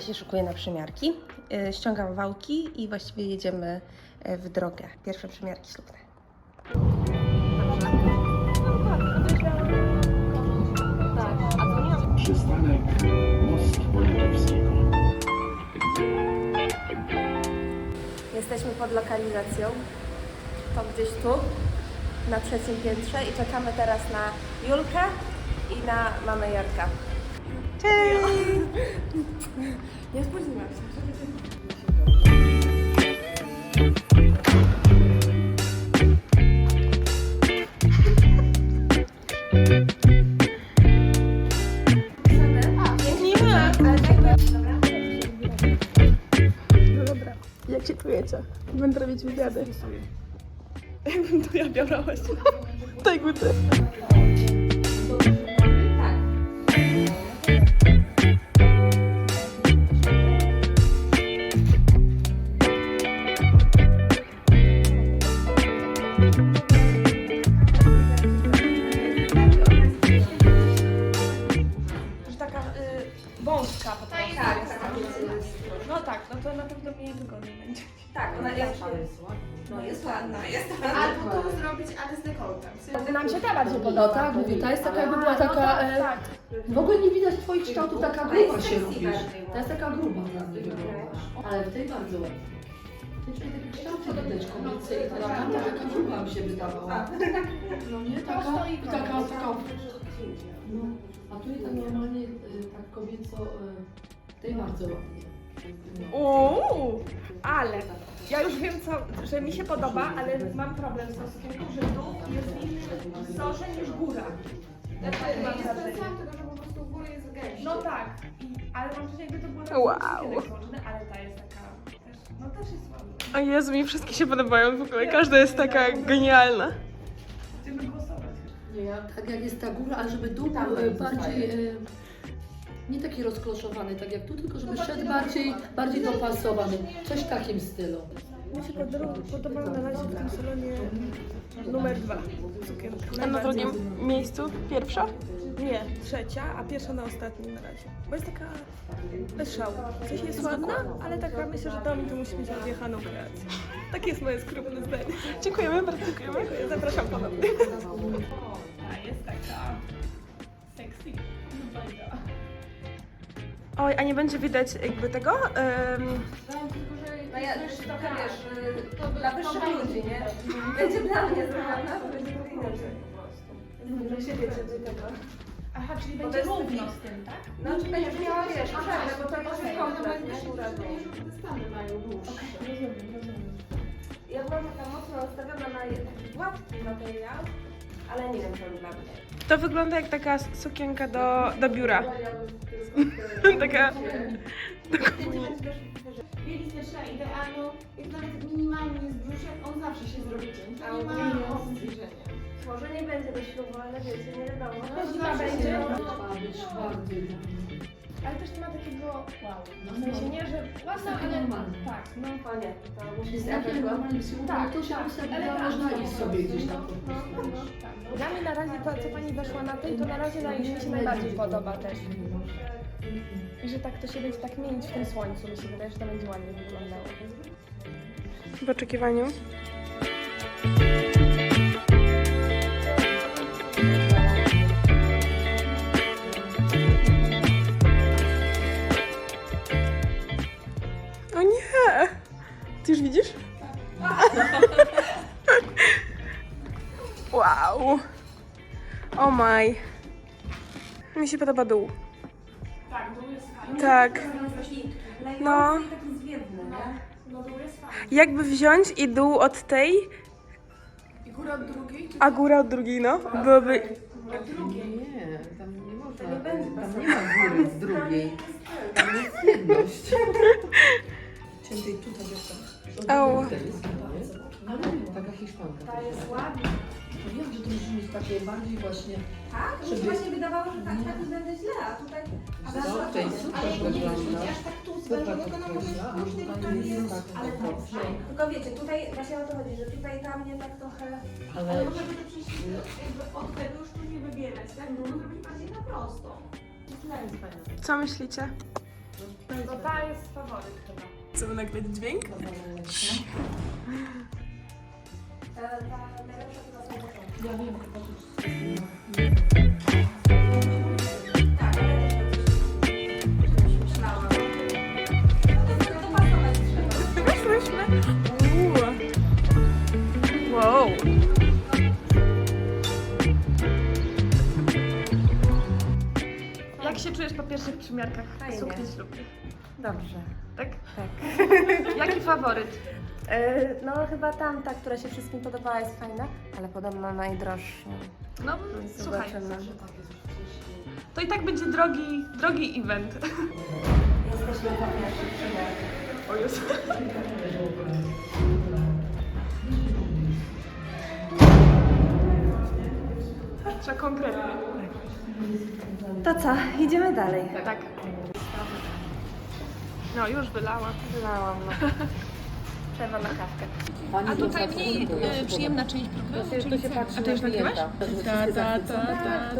właśnie się szykuję na przymiarki. Yy, Ściągam wałki i właściwie jedziemy yy, w drogę. Pierwsze przymiarki ślubne. Przystanek Most. Jesteśmy pod lokalizacją. To gdzieś tu, na trzecim piętrze i czekamy teraz na Julkę i na mamę Jarka. Cześć! Nie spóźniłam się. Jak się czujecie? Będę robić wywiady. Jakbym to ja biorała się. Tak jakby no wygodnie będzie. Tak, ona jest, no jest ładna, jest Albo to zrobić, ale z dekoltem. Nam się ta bardziej No podoba. tak, mówię, ta jest taka jakby była no taka... tak, E, tak. w ogóle nie widać twoich kształtów, taka gruba się robisz. bardziej, no. Ta jest taka gruba. Ale w tej bardzo ładnie. Ty czujesz takie kształty widać kobiece i ta tamta taka gruba mi się wydawała. No nie, taka, taka, taka... No, a tu jest tak normalnie, y, tak kobieco, y, tej bardzo ładnie. Uuu, ale ja już wiem, co, że mi się podoba, ale mam problem z tą sukienką, że dół jest w innym wzorze niż góra. Tak mam Jest wrażenie. ten sam, tylko że po prostu w górę jest gęściej. No tak, I, ale mam wrażenie, jakby to było tak Wow. złożone, ale ta jest taka też, no też jest ładna. O Jezu, mi wszystkie się podobają w ogóle. Każda jest taka genialna. Będziemy głosować. Nie, ja, tak jak jest ta góra, ale żeby dół był e, bardziej... E, nie taki rozkloszowany, tak jak tu, tylko żeby szedł bardziej, bardziej dopasowany. Coś w takim stylu. Mi się podoba, podoba na razie w tym salonie numer dwa sukienka. A na drugim miejscu pierwsza? Nie, trzecia, a pierwsza na ostatnim na razie. Bo jest taka bez szału. Sensie jest ładna, ale taka myślę, że dom to musi mieć odjechaną kreację. Takie jest moje skromne zdanie. Dziękujemy, bardzo dziękujemy. Zapraszam ponownie. A jest taka sexy. Oj, a nie będzie widać jakby tego? No ja też trochę wiesz, y, dla wyższych ludzi, nie? Będzie dla mnie zrobiona, to będzie trochę inaczej. Że się wiecie do tego. Aha, czyli Bo to będzie jest równo z tym, tak? No, czy będziesz miała, wiesz, przerwę, bo to jest komplet, nie? Mają dłuższe. Ja byłam taka mocno nastawiona na taki gładki materiał, ale nie wiem, czy on dla mnie. to wygląda jak taka sukienka do, do biura. taka... Trzeba idealną, jak nawet minimalnie jest brzuszek, on zawsze się zrobi nie ma. Może nie będzie do ślubu, ale wiecie, nie wiadomo. No, zawsze będzie. Ma być bardziej... Ale też nie ma takiego wow. No, W sensie nie, że ładna, Taki ale normalny. tak, no. To nie, to musi Jest być takie normalnie Tak, to się tak. ustawia, Elegancko. można iść sobie gdzieś tam po No, no, prostu. no, tak. Dla mnie na razie to, co pani weszła na tym, to na razie naj, mi się najbardziej podoba też. I że tak to się będzie tak mienić w tym słońcu, mi się wydaje, że to będzie ładnie wyglądało. W oczekiwaniu. Widzisz? Wow! O maj! Mi się podoba dół. Tak, dół jest fajny. Tak. No. Nie? No fajny. Jakby wziąć i dół od tej, I góra od drugiej? a góra od drugiej, no? Byłoby... Nie, tam nie można, nie będzie tam nie ma góry z drugiej. Tam jest jedność. Ciętej tutaj jest tam. Au. No taka hiszpanka. Ta jest ładna. No wiem, że to musi mieć takie bardziej właśnie... Tak? Mi się Żeby- właśnie wydawało, że tak, tak będę źle, a tutaj... A No, tutaj super Ale jak nie chcesz wygląda. mieć aż tak tu Super zwężonego, to to na pewno kreśla, a później to tutaj tam jest jest... tak Ale tak, dobrze. tylko wiecie, tutaj właśnie o to chodzi, że tutaj tam jednak trochę... Ale Ale można by to przyjść jakby od tego już tu nie wybierać, tak? Bo zrobić bardziej na prosto. Co myślicie? To ta jest faworyt chyba. Chcemy nagrać dźwięk? Wow. Jak się czujesz po pierwszych przymiarkach Fajnie. sukni ślubnych? Dobrze. Tak? Tak. Jaki faworyt? E, No chyba tamta, która się wszystkim podobała jest fajna, ale podobno najdroższa. No, słuchaj, Zobaczymy. to i tak będzie drogi, drogi event. Jesteśmy po pierwszych przymiarkach. O Jezu. Trzeba konkretnie. To co, idziemy dalej. Tak. No, już wylałam. Wylałam, no. Przerwa na kawkę. A tutaj mniej przyjemna część programu, czyli A ty już nagrywasz? Ta, ta, ta, ta, ta,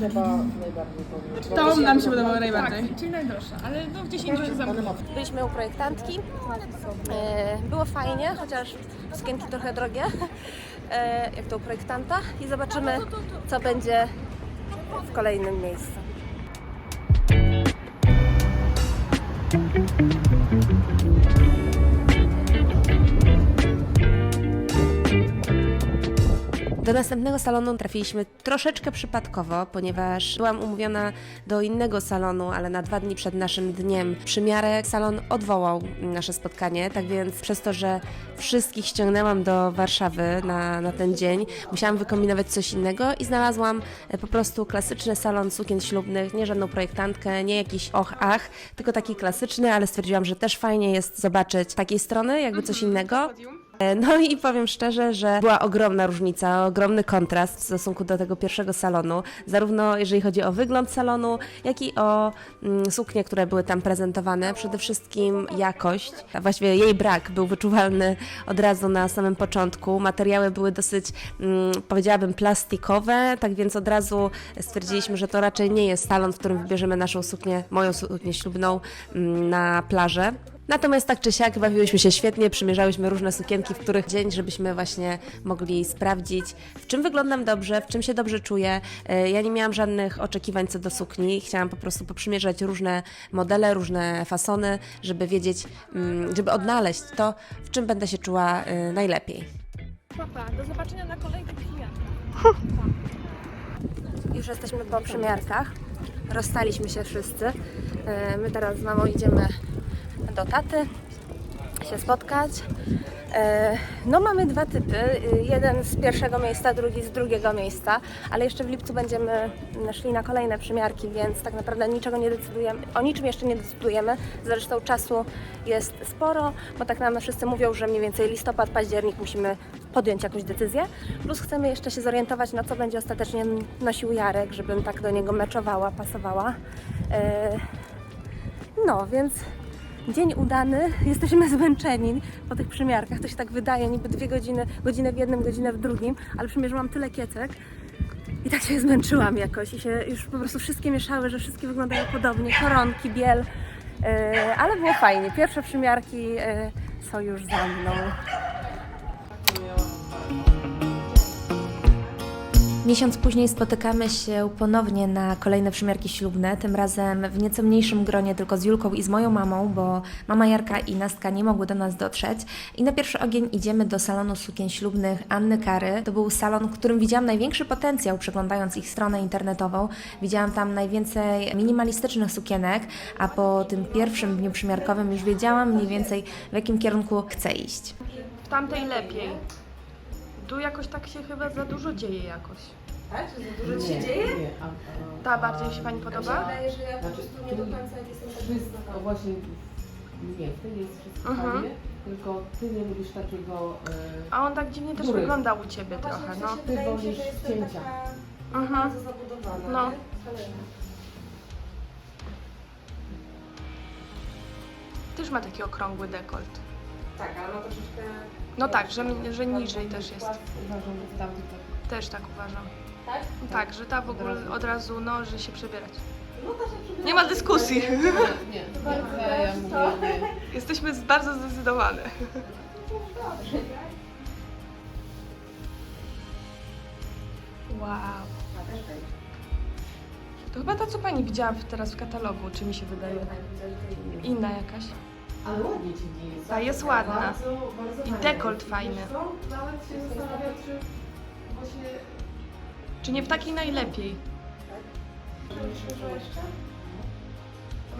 ta, ta. To nam się podobało najbardziej. Tak, czyli najdroższa, ale no w 10 się zamknęło. Byliśmy u projektantki. E, Było fajnie, chociaż sukienki trochę drogie, e, jak to u projektanta. I zobaczymy, co będzie w kolejnym miejscu. thank you Do następnego salonu trafiliśmy troszeczkę przypadkowo, ponieważ byłam umówiona do innego salonu, ale na dwa dni przed naszym dniem przymiarek salon odwołał nasze spotkanie, tak więc przez to, że wszystkich ściągnęłam do Warszawy na, na ten dzień, musiałam wykombinować coś innego i znalazłam e, po prostu klasyczny salon sukien ślubnych, nie żadną projektantkę, nie jakiś och ach, tylko taki klasyczny, ale stwierdziłam, że też fajnie jest zobaczyć takiej strony, jakby coś innego. E, No i powiem szczerze, że była ogromna różnica, ogromny kontrast w stosunku do tego pierwszego salonu, zarówno jeżeli chodzi o wygląd salonu, jak i o mm, suknie, które były tam prezentowane. Przede wszystkim jakość, a właściwie jej brak był wyczuwalny od razu na samym początku. Materiały były dosyć, mm, powiedziałabym, plastikowe, tak więc od razu stwierdziliśmy, że to raczej nie jest salon, w którym wybierzemy naszą suknię, moją suknię ślubną mm, na plażę. Natomiast tak czy siak bawiłyśmy się świetnie, przymierzałyśmy różne sukienki, w których dzień, żebyśmy właśnie mogli sprawdzić, w czym wyglądam dobrze, w czym się dobrze czuję. E, Ja nie miałam żadnych oczekiwań co do sukni, chciałam po prostu poprzymierzać różne modele, różne fasony, żeby wiedzieć, mm, żeby odnaleźć to, w czym będę się czuła e, najlepiej. Papa, do zobaczenia na kolejnych przymiarkach. Już jesteśmy po przymiarkach. Rozstaliśmy się wszyscy. E, My teraz z mamą idziemy do taty się spotkać. E, No mamy dwa typy. Jeden z pierwszego miejsca, drugi z drugiego miejsca, ale jeszcze w lipcu będziemy szli na kolejne przymiarki, więc tak naprawdę niczego nie decydujemy, o niczym jeszcze nie decydujemy. Zresztą czasu jest sporo, bo tak nam wszyscy mówią, że mniej więcej listopad, październik musimy podjąć jakąś decyzję. Plus chcemy jeszcze się zorientować, na co będzie ostatecznie nosił Jarek, żebym tak do niego meczowała, pasowała. E, No, więc dzień udany, jesteśmy zmęczeni po tych przymiarkach. To się tak wydaje, niby dwie godziny, godzinę w jednym, godzinę w drugim, ale przymierzyłam tyle kiecek i tak się zmęczyłam jakoś i się już po prostu wszystkie mieszały, że wszystkie wyglądają podobnie, koronki, biel, e, ale było fajnie. Pierwsze przymiarki e, są już za mną. Miesiąc później spotykamy się ponownie na kolejne przymiarki ślubne, tym razem w nieco mniejszym gronie, tylko z Julką i z moją mamą, bo mama Jarka i Nastka nie mogły do nas dotrzeć. I na pierwszy ogień idziemy do salonu sukien ślubnych Anny Kary. To był salon, w którym widziałam największy potencjał, przeglądając ich stronę internetową. Widziałam tam najwięcej minimalistycznych sukienek, a po tym pierwszym dniu przymiarkowym już wiedziałam mniej więcej w jakim kierunku chcę iść. W tamtej lepiej. Tu jakoś tak się chyba za dużo dzieje jakoś. Tak? Że za dużo się dzieje? Ta bardziej się Pani podoba? Wydaje, że ja po prostu nie do końca jestem tak Wszystko właśnie, nie, ty jest wszystko Mhm. fajnie, tylko ty nie lubisz takiego, e, A on tak dziwnie też Góry. wygląda u Ciebie trochę, no. Ty Wydaje mi się, wolisz że jestem cięcia. taka Mhm. bardzo zabudowana. No. nie? Też ma taki okrągły dekolt. Tak, ale ma troszeczkę... No tak, że, że niżej też jest. uważam, że tak Też tak uważam. Tak? Tak, że ta w ogóle od razu, no, że się przebierać. Nie ma dyskusji. Nie, ja, mówię nie. Jesteśmy bardzo zdecydowane. Wow. To chyba ta, co pani widziała w- teraz w katalogu, czy mi się wydaje? Inna jakaś. Ale ładnie ci jest. Ta jest ładna. Bardzo, bardzo I fajnie. dekolt fajny. Wiesz co? Nawet się zastanawiam, czy właśnie... Czy nie w takiej najlepiej?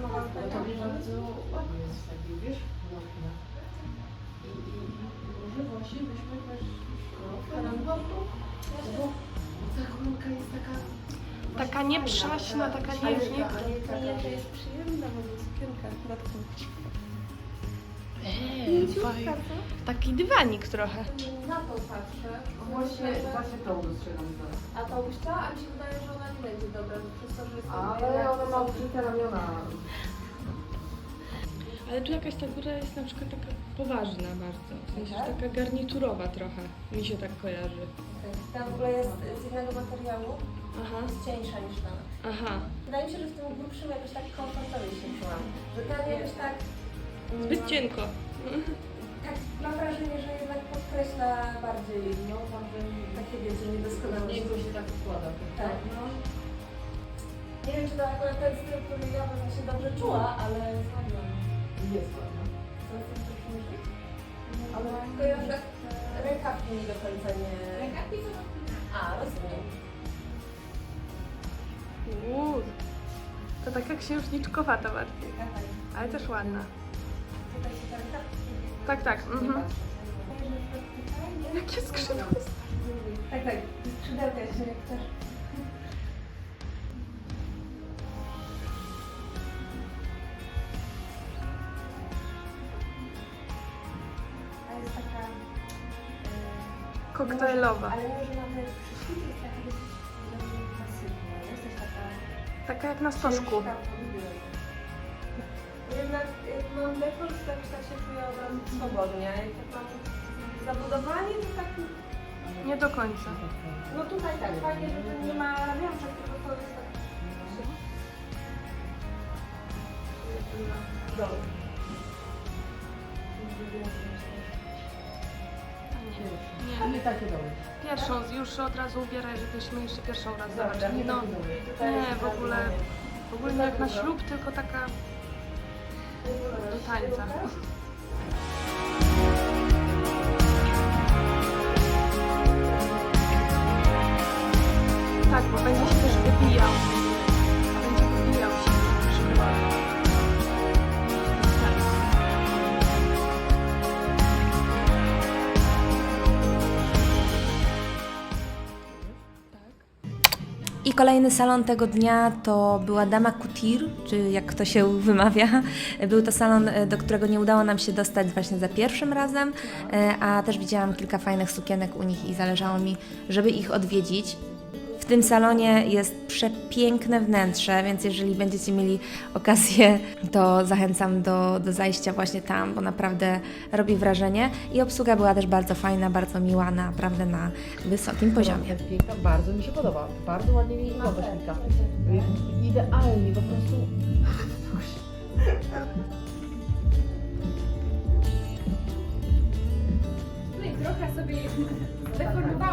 No to mnie bardzo ładnie jest taki, wiesz, piękne. I, i, i może właśnie byśmy też no, bo ta jest taka... Taka nieprzaśna, taka nie... nie... Nie, jest przyjemna, bo sukienka dodatkowo. Eee, Taki dywanik trochę. Na to patrzę. Właśnie, właśnie to dostrzegam teraz. A ta łyżka, a mi się wydaje, że ona nie będzie dobra, przez to, że jest Ale ona ma użyte ramiona. Ale tu jakaś ta góra jest na przykład taka poważna bardzo. W sensie, że taka garniturowa trochę. Mi się tak kojarzy. Ta w ogóle jest z innego materiału, Aha, jest cieńsza niż ta. aha. Wydaje mi się, że w tym grubszym jakoś tak komfortowo się czułam. Że ten jakoś tak... Zbyt cienko. Tak, mam wrażenie, że jednak podkreśla bardziej, no, tam bym takie wiecie, niedoskonałości. Niego się tak układa. Tak, no. Nie wiem, czy to akurat ten styl, który ja bym się dobrze czuła, ale. Jest ładna. Coś użyć? Ale tylko ja tak rękawki mi do końca nie... Rękawki to... A, rozumiem. Uuu. To taka księżniczkowata bardziej, ale też ładna. Tak, tak. Mhm. Jakie skrzydło jest? Tak, tak, skrzydełka jeszcze jak chcesz. A jest taka... e, Koktajlowa. Ale może na te przyszły jest taka jest też taka... Taka jak na podbiór. Jednak jak mam dekolt, to tak się czuję od razu swobodnie. Jak tak mam zabudowanie, to tak... Nie do końca. No tutaj tak fajnie, że to nie ma ramionczek, tylko to jest tak... Dole. Nie. Nie takie dobre. Pierwszą, już od razu ubieraj, żebyśmy jeszcze pierwszą raz Dobra, zobaczyli. No, takie nie, w ogóle, w ogóle nie jak na ślub, tylko taka do tańca. Tak, bo będzie się I kolejny salon tego dnia to była Dama Couture, czy jak to się wymawia. Był to salon, e, do którego nie udało nam się dostać właśnie za pierwszym razem, e, a też widziałam kilka fajnych sukienek u nich i zależało mi, żeby ich odwiedzić. W tym salonie jest przepiękne wnętrze, więc jeżeli będziecie mieli okazję, to zachęcam do, do zajścia właśnie tam, bo naprawdę robi wrażenie. I obsługa była też bardzo fajna, bardzo miła, naprawdę na wysokim poziomie. Piękna, bardzo mi się podoba. Bardzo ładnie mi głowę ślika. Idealnie, po prostu. No i trochę sobie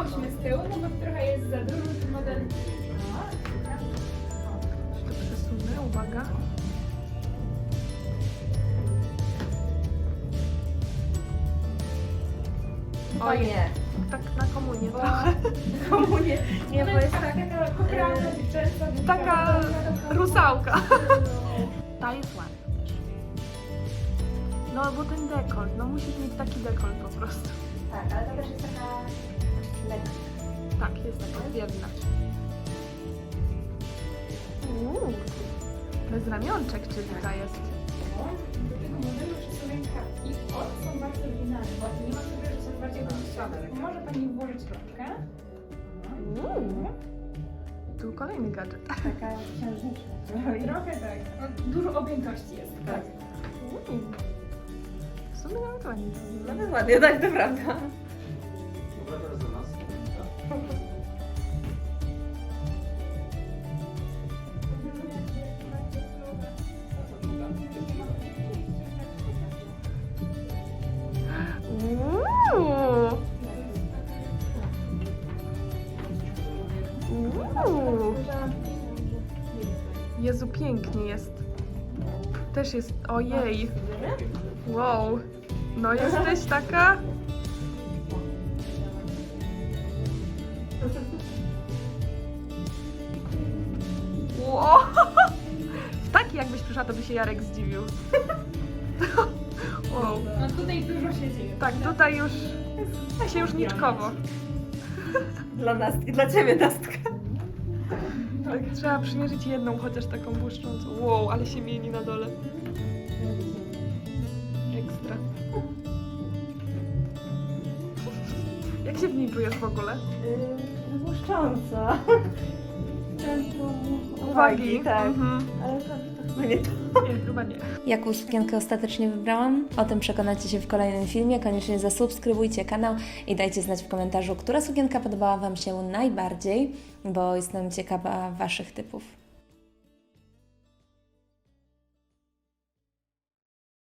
zdeformowałyśmy z tyłu, no bo trochę jest za duży ten model. To przesunę, uwaga. Oj, nie. tak na komunię trochę. Komunie. Nie, bo jest tak... Taka dziewczęca. Taka rusałka. Ta jest ładna też. No bo ten dekolt, no musisz mieć taki dekolt po prostu. Tak, ale to też jest taka lekka. Tak, jest taka zwiewna. Uuu, bez ramionczek, czyli ta jest. Do tego modelu są rękawki. One są bardzo oryginalne, bo nie ma sobie, że są bardziej domieszane. Może Pani włożyć rączkę. Uuu. Tu kolejny gadżet. Taka księżniczka. Trochę tak. No, dużo objętości jest. Tak. Uuu. W sumie nawet ładnie. Nawet ładnie, tak, to prawda. Uuu. Też jest, ojej. Wow. No jesteś taka... Wow. Taki jakbyś przyszła, to by się Jarek zdziwił. Wow. No tutaj dużo się dzieje. Tak, tutaj już się już niczkowo. Dla nas i dla ciebie, Nastka. Trzeba przymierzyć jedną, chociaż taką błyszczącą. Wow, ale się mieni na dole. Ekstra. Jak się w niej czujesz w ogóle? Yy, błyszcząca. Centrum Uwagi. tak. Mhm. Ale to, chyba nie to. Nie, chyba nie. Jaką sukienkę ostatecznie wybrałam? O tym przekonacie się w kolejnym filmie. Koniecznie zasubskrybujcie kanał i dajcie znać w komentarzu, która sukienka podobała Wam się najbardziej, bo jestem ciekawa Waszych typów.